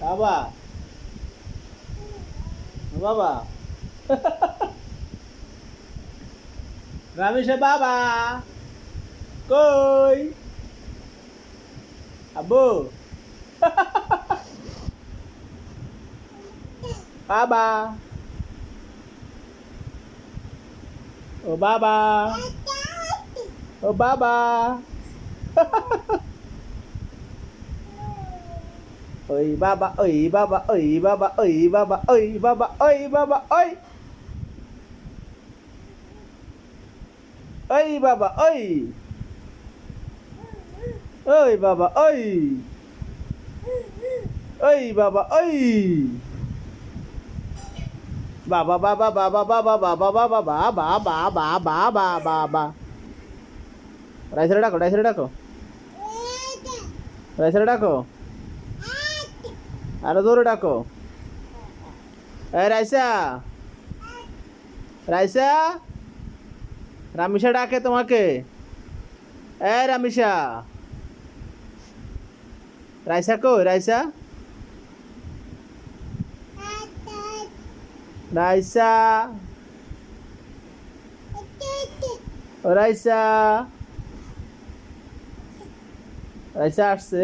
বাবা। বাবা। রামেশে বাবা। কই? আব্বু। বাবা। ও বাবা। ও বাবা। ওই বাবা ওই বাবা ওই বাবা ওই বাবা ওই বাবা ওই বাবা ওই ওই বাবা ওই ওই বাবা ওই ওই বাবা ওই বাবা বাবা বাবা বাবা বাবা বাবা বাবা বাবা বাবা বাবা রাইসারে ডাকো রাইসারে ডাকো রাইসারে ডাকো আরও জোরে ডাকো। এ, রাইসা। রাইসা। রামিসা ডাকে তোমাকে। এ রামিসা রাইসা কো রাইসা? রাইসা। ও, রাইসা। রাইসা আসছে।